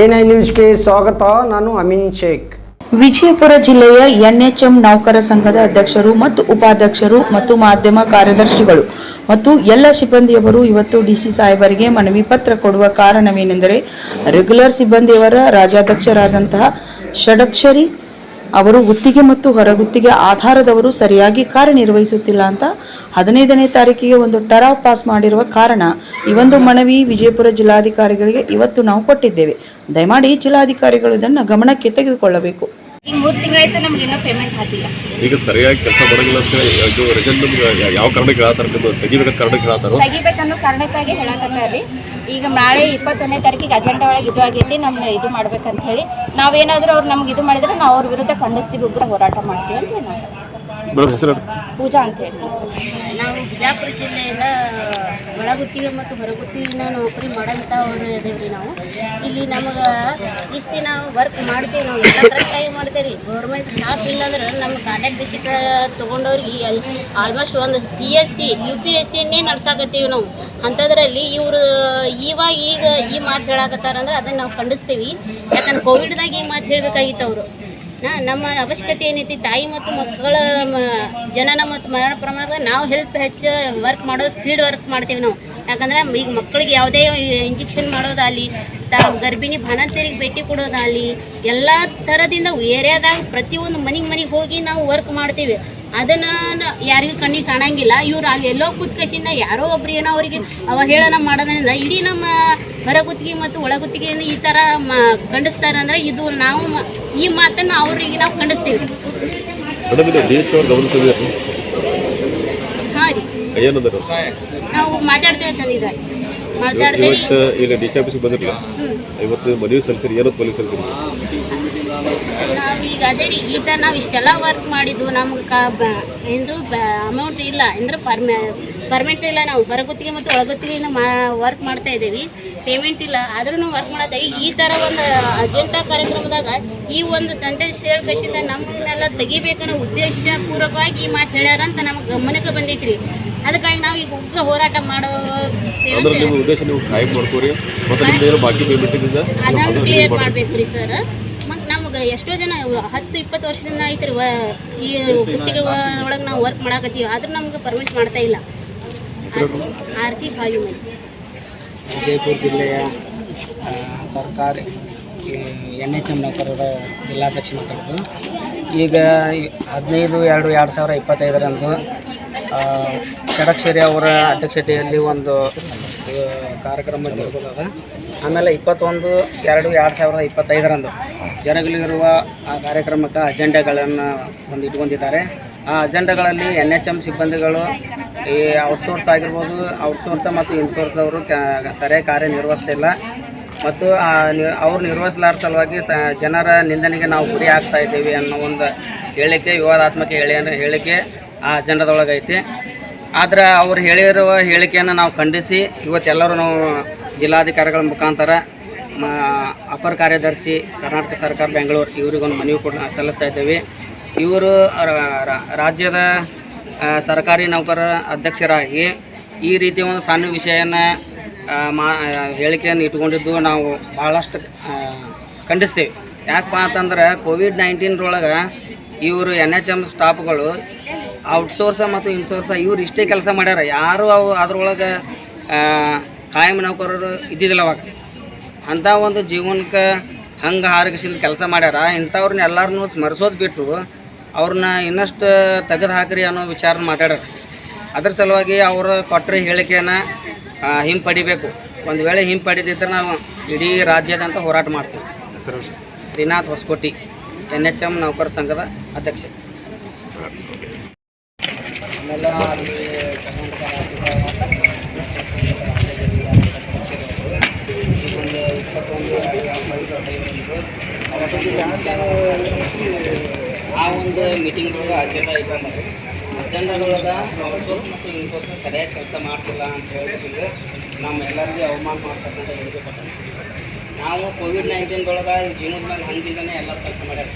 N I ನ್ಯೂಸ್ಗೆ ಸ್ವಾಗತ, ನಾನು ಅಮಿನ್ ಶೇಖ್. ವಿಜಯಪುರ ಜಿಲ್ಲೆಯ ಎನ್ಎಚ್ಎಂ ನೌಕರ ಸಂಘದ ಅಧ್ಯಕ್ಷರು ಮತ್ತು ಉಪಾಧ್ಯಕ್ಷರು ಮತ್ತು ಮಾಧ್ಯಮ ಕಾರ್ಯದರ್ಶಿಗಳು ಮತ್ತು ಎಲ್ಲ ಸಿಬ್ಬಂದಿಯವರು ಇವತ್ತು ಡಿಸಿ ಸಾಹೇಬರಿಗೆ ಮನವಿ ಪತ್ರ ಕೊಡುವ ಕಾರಣವೇನೆಂದರೆ, ರೆಗ್ಯುಲರ್ ಸಿಬ್ಬಂದಿಯವರ ರಾಜ್ಯಾಧ್ಯಕ್ಷರಾದಂತಹ ಷಡಕ್ಷರಿ ಅವರು ಗುತ್ತಿಗೆ ಮತ್ತು ಹೊರಗುತ್ತಿಗೆ ಆಧಾರದವರು ಸರಿಯಾಗಿ ಕಾರ್ಯನಿರ್ವಹಿಸುತ್ತಿಲ್ಲ ಅಂತ ಹದಿನೈದನೇ ತಾರೀಕಿಗೆ ಒಂದು ಟರಾವ್ ಪಾಸ್ ಮಾಡಿರುವ ಕಾರಣ ಈ ಒಂದು ಮನವಿ ವಿಜಯಪುರ ಜಿಲ್ಲಾಧಿಕಾರಿಗಳಿಗೆ ಇವತ್ತು ನಾವು ಕೊಟ್ಟಿದ್ದೇವೆ. ದಯಮಾಡಿ ಜಿಲ್ಲಾಧಿಕಾರಿಗಳು ಇದನ್ನು ಗಮನಕ್ಕೆ ತೆಗೆದುಕೊಳ್ಳಬೇಕು. ಈಗ ಮೂರು ತಿಂಗಳಾಯ್ತು ನಮ್ಗೆ ಇನ್ನೂ ಪೇಮೆಂಟ್ ಹಾಕಿಲ್ಲ. ಈಗ ಸರಿಯಾಗಿ ಕೆಲಸ ಮಾಡಂಗಿಲ್ಲ ಅಂತ ಇದು ರಿಸಲ್ಟ್ ನಮ್ಗೆ ಯಾವ ಕಾರಣಕ್ಕೆ ಹೇಳತ್ತಾರ ತೆಗಿಬೇಕು ಕಾರಣಕ್ಕೆ ಹೇಳತ್ತಾರೋ? ತೆಗಿಬೇಕನ್ನೋ ಕಾರಣಕ್ಕಾಗಿ ಹೇಳಕತ್ತಾರ್ರಿ. ಈಗ ನಾಳೆ ಇಪ್ಪತ್ತೊಂದನೇ ತಾರೀಕಿಗೆ ಅಜೆಂಡಾ ಒಳಗೆ ಇದು ಆಗೈತಿ ನಮ್ಮ ಇದು ಮಾಡ್ಬೇಕಂತ ಹೇಳಿ ನಾವೇನಾದ್ರೂ ಅವ್ರು ನಮ್ಗೆ ಇದು ಮಾಡಿದ್ರೆ ನಾವು ಅವ್ರ ವಿರುದ್ಧ ಖಂಡಿಸ್ತೀವಿ ಉಗ್ರ ಹೋರಾಟ ಮಾಡ್ತೀವಿ ಅಂತ ಹೇಳಿ ನಾವು. ಮೇಡಮ್ ಹೆಸರು ಪೂಜಾ ಅಂತ ಹೇಳಿ ನಾವು ಬಿಜಾಪುರ ಜಿಲ್ಲೆಯಿಂದ ಒಳಗುತ್ತಿಗೆ ಮತ್ತು ಹೊರಗುತ್ತಿಗೆ ನೌಕರಿ ಮಾಡೋಂಥವ್ರು ಇದೇವ್ರಿ ನಾವು. ಇಲ್ಲಿ ನಮಗೆ ಇಷ್ಟು ದಿನ ವರ್ಕ್ ಮಾಡ್ತೀವಿ ನಾವು. ಎಲ್ಲ ಕರೆಕ್ಟಾಗಿ ಮಾಡ್ತೇವೆ ರೀ ಗೌರ್ಮೆಂಟ್ ಶಾಪ್ ಇಲ್ಲಾಂದ್ರೆ ನಮ್ಮ ಕಾಂಟ್ಯಾಕ್ಟ್ ಬೇಸಿಕ್ ತೊಗೊಂಡವ್ರಿಗೆ ಆಲ್ಮೋಸ್ಟ್ ಒಂದು P S C U P S ಸಿನೇ ನಡ್ಸಾಕತ್ತೀವಿ ನಾವು. ಅಂಥದ್ರಲ್ಲಿ ಇವರು ಇವಾಗ ಈಗ ಈ ಮಾತು ಹೇಳಕತ್ತಾರಂದ್ರೆ ಅದನ್ನು ನಾವು ಖಂಡಿಸ್ತೀವಿ. ಯಾಕಂದ್ರೆ ಕೋವಿಡ್ದಾಗ ಈ ಮಾತು ಹೇಳಬೇಕಾಗಿತ್ತು ಅವರು. ನಮ್ಮ ಅವಶ್ಯಕತೆ ಏನೈತಿ, ತಾಯಿ ಮತ್ತು ಮಕ್ಕಳ ಜನನ ಮತ್ತು ಮರಣ ಪ್ರಮಾಣದಾಗ ನಾವು ಹೆಲ್ಪ್ ಹೆಚ್ಚು ವರ್ಕ್ ಮಾಡೋದು ಫೀಲ್ಡ್ ವರ್ಕ್ ಮಾಡ್ತೀವಿ ನಾವು. ಯಾಕಂದ್ರೆ ಈಗ ಮಕ್ಕಳಿಗೆ ಯಾವುದೇ ಇಂಜೆಕ್ಷನ್ ಮಾಡೋದಾಗಲಿ, ತಾ, ಗರ್ಭಿಣಿ ಬಾಣಂತಿಯರಿಗೆ ಭೇಟಿ ಕೊಡೋದಾಗಲಿ, ಎಲ್ಲ ಥರದಿಂದ ಏರಿಯಾದಾಗ ಪ್ರತಿಯೊಂದು ಮನೆಗೆ ಮನೆಗೆ ಹೋಗಿ ನಾವು ವರ್ಕ್ ಮಾಡ್ತೀವಿ. ಅದನ್ನ ಯಾರಿಗೂ ಕಣ್ಣಿಗೆ ಕಾಣಂಗಿಲ್ಲ. ಇವ್ರು ಅಲ್ಲಿ ಎಲ್ಲೋ ಕೂತ್ಕಸಿಂದ ಯಾರೋ ಒಬ್ರು ಏನೋ ಅವರಿಗೆ ಹೇಳೋಣ ಮಾಡೋದ್ರಿಂದ ಇಡೀ ನಮ್ಮ ಹೊರಗುತ್ತಿಗೆ ಮತ್ತು ಒಳಗುತ್ತಿಗೆಯನ್ನು ಈ ಥರ ಮ ಖಂಡಿಸ್ತಾರೆ ಅಂದರೆ ಇದು ನಾವು ಈ ಮಾತನ್ನು ಅವರಿಗೆ ನಾವು ಖಂಡಿಸ್ತೀವಿ. ಹಾಂ ರೀ. ನಾವು ಮಾತಾಡ್ತೇವೆ ತಂದಿದ್ದಾರೆ ಇವತ್ತು ಇಲ್ಲಿ ಡಿ ಸಿ ಆಫೀಸ್ಗೆ ಬಂದಿರಲಿಲ್ಲ. ಇವತ್ತು ಮದುವೆ ಸಲ್ಲಿಸಿರಿ ಏನೋ ಪೊಲೀಸ್ ಸಲ್ಲಿಸಿರಿ. ನಾವು ಈಗ ಅದೇ ರೀ ಈ ಥರ ನಾವು ಇಷ್ಟೆಲ್ಲ ವರ್ಕ್ ಮಾಡಿದ್ದು ನಮ್ಗೆ ಕ ಏನ್ರು ಅಮೌಂಟ್ ಇಲ್ಲ ಅಂದ್ರೆ ಪರ್ಮೆ ಪರ್ಮೆಂಟ್ ಇಲ್ಲ ನಾವು ಬರಗುತ್ತಿಗೆ ಮತ್ತು ಒಳಗುತ್ತಿಗೆಯಿಂದ ಮಾ ವರ್ಕ್ ಮಾಡ್ತಾ ಇದ್ದೀವಿ. ಪೇಮೆಂಟ್ ಇಲ್ಲ ಆದ್ರೂ ವರ್ಕ್ ಮಾಡತ್ತೆ. ಈ ಥರ ಒಂದು ಅಜೆಂಟಾ ಕಾರ್ಯಕ್ರಮದಾಗ ಈ ಒಂದು ಸೆಂಟೆನ್ಸ್ ಕಷ್ಟ ನಮ್ಮನ್ನೆಲ್ಲ ತೆಗಿಬೇಕನ್ನೋ ಉದ್ದೇಶ ಪೂರ್ವಕವಾಗಿ ಈ ಮಾತು ಹೇಳ್ಯಾರ ಅಂತ ನಮಗೆ ಗಮನಕ್ಕೆ ಬಂದೈತ್ರಿ. ಅದಕ್ಕಾಗಿ ನಾವು ಈಗ ಉಗ್ರ ಹೋರಾಟ ಮಾಡೋ ಅಂದ್ರೆ ನಿಮ್ಮ ಉದ್ದೇಶ ನೀವು ಕಾಯಂ ಮಾಡ್ಕೋರಿ ಮತ್ತು ನಿಮ್ದು ಏನೋ ಬಾಕಿ ಪೇಮೆಂಟ್ ಇದ್ದಿದ್ದ ಅದನ್ನು ಕ್ಲಿಯರ್ ಮಾಡ್ಬೇಕು ರೀ ಸರ್ ಮತ್ತು ನಮ್ಗೆ ಎಷ್ಟೋ ಜನ ಹತ್ತು ಇಪ್ಪತ್ತು ವರ್ಷದಿಂದ ಐತ್ರಿ ವ ಈ ಗುತ್ತಿಗೆ ಒಳಗೆ ನಾವು ವರ್ಕ್ ಮಾಡಾಕತ್ತೀವಿ. ಆದ್ರೂ ನಮ್ಗೆ ಪರ್ಮಿಟ್ ಮಾಡ್ತಾ ಇಲ್ಲ. ಆರ್ತಿ ಭಾವಿ ಮೇಲೆ. ವಿಜಯಪುರ ಜಿಲ್ಲೆಯ ಸರ್ಕಾರಿ ಎನ್ ಎಚ್ ಎಂ ನೌಕರರ ಜಿಲ್ಲಾಧ್ಯಕ್ಷ ಮಾತಾಡೋದು. ಈಗ ಹದಿನೈದು ಎರಡು ಎರಡು ಸಾವಿರ ಇಪ್ಪತ್ತೈದರಂದು ಷಡಕ್ಷರಿ ಅವರ ಅಧ್ಯಕ್ಷತೆಯಲ್ಲಿ ಒಂದು ಕಾರ್ಯಕ್ರಮ ಜರುಗುತ್ತದೆ ಆಮೇಲೆ ಇಪ್ಪತ್ತೊಂದು, ಎರಡು ಎರಡು ಸಾವಿರದ ಇಪ್ಪತ್ತೈದರಂದು ಜರುಗಲಿರುವ ಆ ಕಾರ್ಯಕ್ರಮಕ್ಕೆ ಅಜೆಂಡಾಗಳನ್ನು ಒಂದು ಇಟ್ಕೊಂಡಿದ್ದಾರೆ. ಆ ಅಜೆಂಡಾಗಳಲ್ಲಿ ಎನ್ ಎಚ್ ಎಂ ಸಿಬ್ಬಂದಿಗಳು ಈ ಔಟ್ಸೋರ್ಸ್ ಆಗಿರ್ಬೋದು, ಔಟ್ಸೋರ್ಸ್ ಮತ್ತು ಇನ್ಸೋರ್ಸ್ದವರು ಸರಿಯಾಗಿ ಕಾರ್ಯನಿರ್ವಹಿಸ್ತಿಲ್ಲ ಮತ್ತು ಆ ಅವ್ರು ನಿರ್ವಹಿಸಲಾರ ಸಲುವಾಗಿ ಸ, ಜನರ ನಿಂದನೆಗೆ ನಾವು ಗುರಿ ಆಗ್ತಾ ಇದ್ದೀವಿ ಅನ್ನೋ ಒಂದು ಹೇಳಿಕೆ, ವಿವಾದಾತ್ಮಕ ಹೇಳಿ ಹೇಳಿಕೆ ಆ ಅಜೆಂಡಾದೊಳಗೆ ಆದರೆ ಅವ್ರು ಹೇಳಿರುವ ಹೇಳಿಕೆಯನ್ನು ನಾವು ಖಂಡಿಸಿ, ಇವತ್ತೆಲ್ಲರೂ ನಾವು ಜಿಲ್ಲಾಧಿಕಾರಿಗಳ ಮುಖಾಂತರ ಅಪರ ಕಾರ್ಯದರ್ಶಿ ಕರ್ನಾಟಕ ಸರ್ಕಾರ ಬೆಂಗಳೂರು ಇವರಿಗೊಂದು ಮನವಿ ಕೊಡ ಸಲ್ಲಿಸ್ತಾ ಇದ್ದೇವೆ. ಇವರು ರಾಜ್ಯದ ಸರ್ಕಾರಿ ನೌಕರರ ಅಧ್ಯಕ್ಷರಾಗಿ ಈ ರೀತಿ ಒಂದು ಸಣ್ಣ ವಿಷಯನ ಮಾ, ಹೇಳಿಕೆಯನ್ನು ಇಟ್ಕೊಂಡಿದ್ದು ನಾವು ಭಾಳಷ್ಟು ಖಂಡಿಸ್ತೀವಿ. ಯಾಕಪ್ಪ ಅಂತಂದ್ರೆ ಕೋವಿಡ್ ನೈನ್ಟೀನ್ರೊಳಗೆ ಇವರು ಎನ್ ಎಚ್ ಎಂ ಸ್ಟಾಫ್ಗಳು ಔಟ್ಸೋರ್ಸ ಮತ್ತು ಇನ್ಸೋರ್ಸ ಇವ್ರು ಇಷ್ಟೇ ಕೆಲಸ ಮಾಡ್ಯಾರ. ಯಾರು ಅವು ಅದ್ರೊಳಗೆ ಕಾಯಂ ನೌಕರರು ಇದ್ದಿದ್ದಿಲ್ಲ ಅವಾಗ. ಅಂಥ ಒಂದು ಜೀವನಕ್ಕೆ ಹಂಗೆ ಹಾರಗಿಸಿದ ಕೆಲಸ ಮಾಡ್ಯಾರ. ಇಂಥವ್ರನ್ನ ಎಲ್ಲರನ್ನೂ ಸ್ಮರಿಸೋದು ಬಿಟ್ಟು ಅವ್ರನ್ನ ಇನ್ನಷ್ಟು ತೆಗೆದು ಹಾಕ್ರಿ ಅನ್ನೋ ವಿಚಾರ ಮಾತಾಡ್ಯಾರ. ಅದ್ರ ಸಲುವಾಗಿ ಅವರು ಕೊಟ್ಟರೆ ಹೇಳಿಕೆಯನ್ನು ಹಿಂಪಡಿಬೇಕು. ಒಂದು ವೇಳೆ ಹಿಂಪಡಿದಿದ್ರೆ ನಾವು ಇಡೀ ರಾಜ್ಯದಂತ ಹೋರಾಟ ಮಾಡ್ತೀವಿ. Srinath Hosakote N H M ನೌಕರ ಸಂಘದ ಅಧ್ಯಕ್ಷ. ಆಮೇಲೆ ಅಲ್ಲಿ ಕರ್ನಾಟಕ ರಾಜ್ಯದ ಇಪ್ಪತ್ತೊಂದು ಅವತ್ತೊಂದು ಆ ಒಂದು ಮೀಟಿಂಗ್ ಒಳಗೆ ಅಜೆಂಡಾ ಇಟ್ಕೊಂಡ್ರೆ ಅಜೆಂಡಾದೊಳಗೆ ಔಟ್ಸೋರ್ಸ್ ಮತ್ತು ಇನ್ಸೋರ್ಸ್ ಸರಿಯಾಗಿ ಕೆಲಸ ಮಾಡ್ತಿಲ್ಲ ಅಂತ ಹೇಳ್ಬಿಟ್ಟು ನಮ್ಮೆಲ್ಲರಿಗೂ ಅವಮಾನ ಮಾಡ್ತಕ್ಕಂಥ ಹೇಳಿಕೆ ನಾವು ಕೋವಿಡ್ ನೈನ್ಟೀನ್ದೊಳಗೆ ಈ ಜೀವನದ ಮೇಲೆ ಹಂಗಿದ್ದಾನೆ ಎಲ್ಲ ಕೆಲಸ ಮಾಡ್ಯಾರ.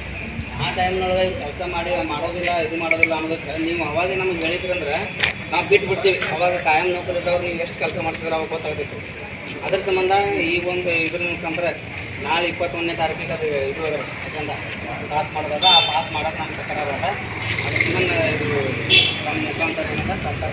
ಆ ಟೈಮ್ನೊಳಗೆ ಕೆಲಸ ಮಾಡಿ ಮಾಡೋದಿಲ್ಲ, ಇದು ಮಾಡೋದಿಲ್ಲ ಅನ್ನೋದಕ್ಕೆ ನೀವು ಅವಾಗ ನಮ್ಗೆ ಹೇಳಿದ್ರಂದ್ರೆ ನಾವು ಬಿಟ್ಟು ಬಿಡ್ತೀವಿ. ಅವಾಗ ಕಾಯಂ ನೀವು ಎಷ್ಟು ಕೆಲಸ ಮಾಡ್ತಿದ್ರೆ ಅವಾಗ ಗೊತ್ತಾಗ್ತಿತ್ತು ಅದ್ರ ಸಂಬಂಧ ಈ ಒಂದು ಇದ್ರ ಮುಖಾಂತರ ನಾಳೆ ಇಪ್ಪತ್ತೊಂದನೇ ತಾರೀಕಿಗೆ ಅದು ಇದು ಸಂಬಂಧ ಪಾಸ್ ಮಾಡೋದಾಗ ಆ ಪಾಸ್ ಮಾಡೋಕೆ ನಮ್ಮ ಸರ್ಕಾರ ಅದ ಅದ್ರ ಸಂಬಂಧ ಇದು ನಮ್ಮ ಮುಖಾಂತರ ಸರ್ಕಾರ